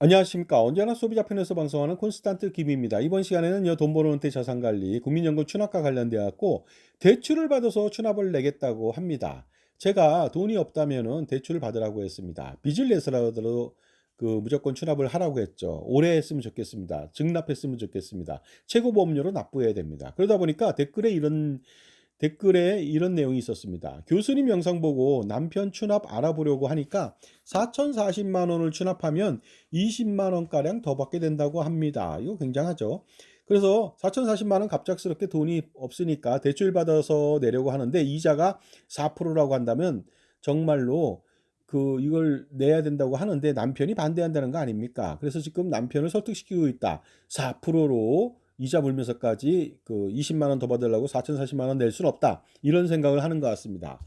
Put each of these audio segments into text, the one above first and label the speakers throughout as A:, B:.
A: 안녕하십니까. 언제나 소비자 편에서 방송하는 콘스탄트 김입니다. 이번 시간에는요, 돈 버는 은퇴 자산관리, 국민연금 추납과 관련되어 갖고 대출을 받아서 추납을 내겠다고 합니다. 제가 돈이 없다면은 대출을 받으라고 했습니다. 빚을 내서라도 그 무조건 추납을 하라고 했죠. 오래 했으면 좋겠습니다. 증납했으면 좋겠습니다. 최고 보험료로 납부해야 됩니다. 그러다 보니까 댓글에 이런 댓글에 이런 내용이 있었습니다. 교수님 영상 보고 남편 추납 알아보려고 하니까 4,040만 원을 추납하면 20만 원가량 더 받게 된다고 합니다. 이거 굉장하죠. 그래서 4,040만 원 갑작스럽게 돈이 없으니까 대출 받아서 내려고 하는데 이자가 4%라고 한다면 정말로 그 이걸 내야 된다고 하는데 남편이 반대한다는 거 아닙니까? 그래서 지금 남편을 설득시키고 있다. 4%로 이자 물면서까지 그 20만 원 더 받으려고 4,040만 원 낼 수는 없다. 이런 생각을 하는 것 같습니다.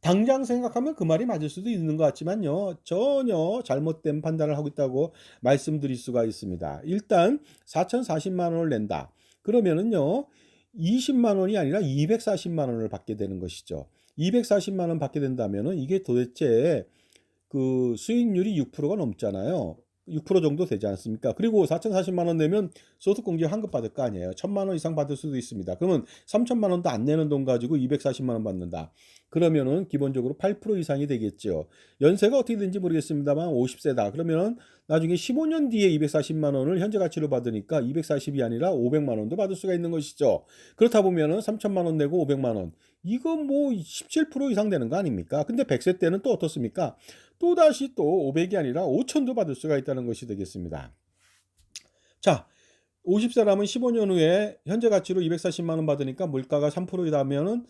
A: 당장 생각하면 그 말이 맞을 수도 있는 것 같지만요. 전혀 잘못된 판단을 하고 있다고 말씀드릴 수가 있습니다. 일단 4,040만 원을 낸다. 그러면은요. 20만 원이 아니라 240만 원을 받게 되는 것이죠. 240만 원 받게 된다면은 이게 도대체 그 수익률이 6%가 넘잖아요. 6% 정도 되지 않습니까? 그리고 4,040만 원 내면 소득공제 환급 받을 거 아니에요. 1,000만 원 이상 받을 수도 있습니다. 그러면 3천만 원도 안 내는 돈 가지고 240만 원 받는다. 그러면은 기본적으로 8% 이상이 되겠죠. 연세가 어떻게 되는지 모르겠습니다만 50세다. 그러면은 나중에 15년 뒤에 240만 원을 현재 가치로 받으니까 240이 아니라 500만 원도 받을 수가 있는 것이죠. 그렇다 보면은 3천만 원 내고 500만 원. 이건 뭐17% 이상 되는 거 아닙니까? 근데 100세 때는 또 어떻습니까? 또다시 또 500이 아니라 5천도 받을 수가 있다는 것이 되겠습니다. 자, 50세라면 15년 후에 현재 가치로 240만 원 받으니까 물가가 3%이라면은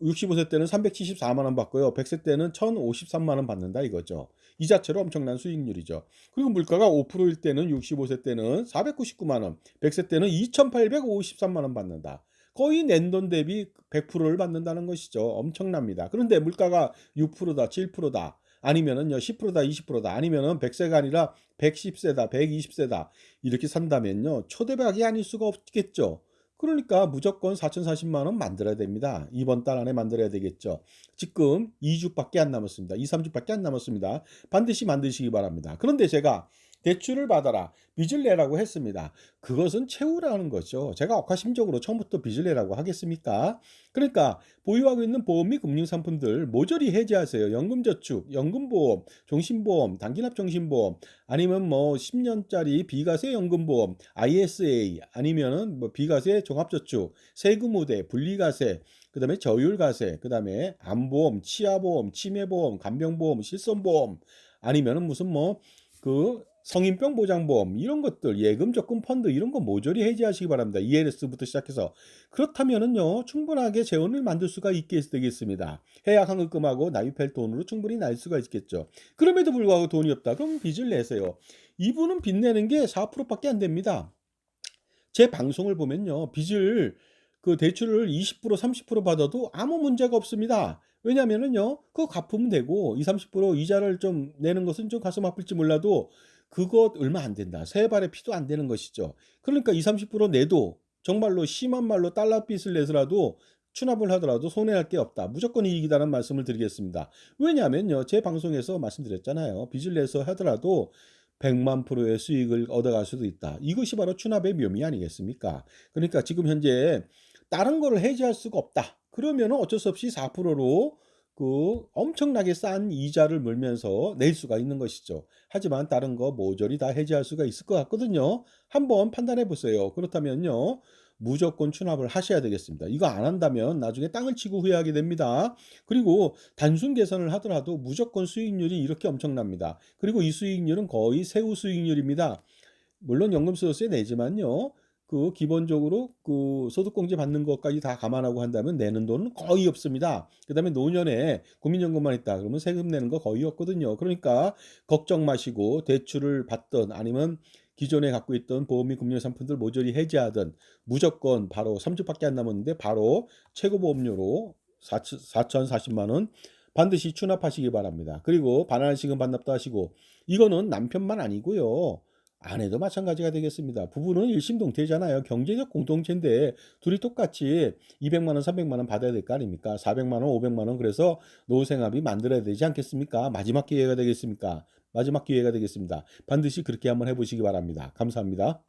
A: 65세 때는 374만 원 받고요. 100세 때는 1,053만 원 받는다 이거죠. 이 자체로 엄청난 수익률이죠. 그리고 물가가 5%일 때는 65세 때는 499만 원, 100세 때는 2,853만 원 받는다. 거의 낸 돈 대비 100%를 받는다는 것이죠. 엄청납니다. 그런데 물가가 6%다, 7%다. 아니면은요 10%다 20%다 아니면은 100세가 아니라 110세다 120세다 이렇게 산다면요 초대박이 아닐 수가 없겠죠. 그러니까 무조건 4,040만 원 만들어야 됩니다. 이번 달 안에 만들어야 되겠죠. 지금 2주밖에 안 남았습니다. 2, 3주밖에 안 남았습니다. 반드시 만드시기 바랍니다. 그런데 제가 대출을 받아라. 빚을 내라고 했습니다. 그것은 채우라는 거죠. 제가 억하심적으로 처음부터 빚을 내라고 하겠습니까? 그러니까 보유하고 있는 보험 및 금융상품들 모조리 해지하세요. 연금저축, 연금보험, 종신보험, 단기납종신보험, 아니면 뭐 10년짜리 비과세 연금보험, ISA, 아니면은 뭐 비과세 종합저축, 세금우대, 분리과세, 그 다음에 저율과세, 그 다음에 암보험, 치아보험, 치매보험, 간병보험, 실손보험, 아니면은 무슨 뭐그 성인병 보장보험 이런 것들 예금 적금 펀드 이런 거 모조리 해지하시기 바랍니다. ELS부터 시작해서 그렇다면은요 충분하게 재원을 만들 수가 있게 되겠습니다. 해약 환급금하고 납입할 돈으로 충분히 날 수가 있겠죠. 그럼에도 불구하고 돈이 없다. 그럼 빚을 내세요. 이분은 빚 내는 게 4%밖에 안 됩니다. 제 방송을 보면요 빚을 그 대출을 20% 30% 받아도 아무 문제가 없습니다. 왜냐면은요 그거 갚으면 되고 20, 30% 이자를 좀 내는 것은 좀 가슴 아플지 몰라도 그것 얼마 안 된다. 세 발의 피도 안 되는 것이죠. 그러니까 20, 30% 내도 정말로 심한 말로 달러빚을 내서라도 추납을 하더라도 손해할 게 없다. 무조건 이익이다는 말씀을 드리겠습니다. 왜냐하면요. 제 방송에서 말씀드렸잖아요. 빚을 내서 하더라도 100만 프로의 수익을 얻어갈 수도 있다. 이것이 바로 추납의 묘미 아니겠습니까? 그러니까 지금 현재 다른 거를 해지할 수가 없다. 그러면 어쩔 수 없이 4%로 그 엄청나게 싼 이자를 물면서 낼 수가 있는 것이죠. 하지만 다른 거 모조리 다 해지할 수가 있을 것 같거든요. 한번 판단해 보세요. 그렇다면요. 무조건 추납을 하셔야 되겠습니다. 이거 안 한다면 나중에 땅을 치고 후회하게 됩니다. 그리고 단순 계산을 하더라도 무조건 수익률이 이렇게 엄청납니다. 그리고 이 수익률은 거의 세후 수익률입니다. 물론 연금소득세 내지만요. 그 기본적으로 그 소득공제 받는 것까지 다 감안하고 한다면 내는 돈은 거의 없습니다. 그다음에 노년에 국민연금만 있다 그러면 세금 내는 거 거의 없거든요. 그러니까 걱정 마시고 대출을 받던 아니면 기존에 갖고 있던 보험 및 금융 상품들 모조리 해지하든 무조건 바로 3주밖에 안 남았는데 바로 최고 보험료로 4,040만 원 반드시 추납하시기 바랍니다. 그리고 반환시금 반납도 하시고 이거는 남편만 아니고요. 아내도 마찬가지가 되겠습니다. 부부는 일심동체잖아요. 경제적 공동체인데 둘이 똑같이 200만 원, 300만 원 받아야 될 거 아닙니까? 400만 원, 500만 원 그래서 노후생활비 만들어야 되지 않겠습니까? 마지막 기회가 되겠습니까? 마지막 기회가 되겠습니다. 반드시 그렇게 한번 해보시기 바랍니다. 감사합니다.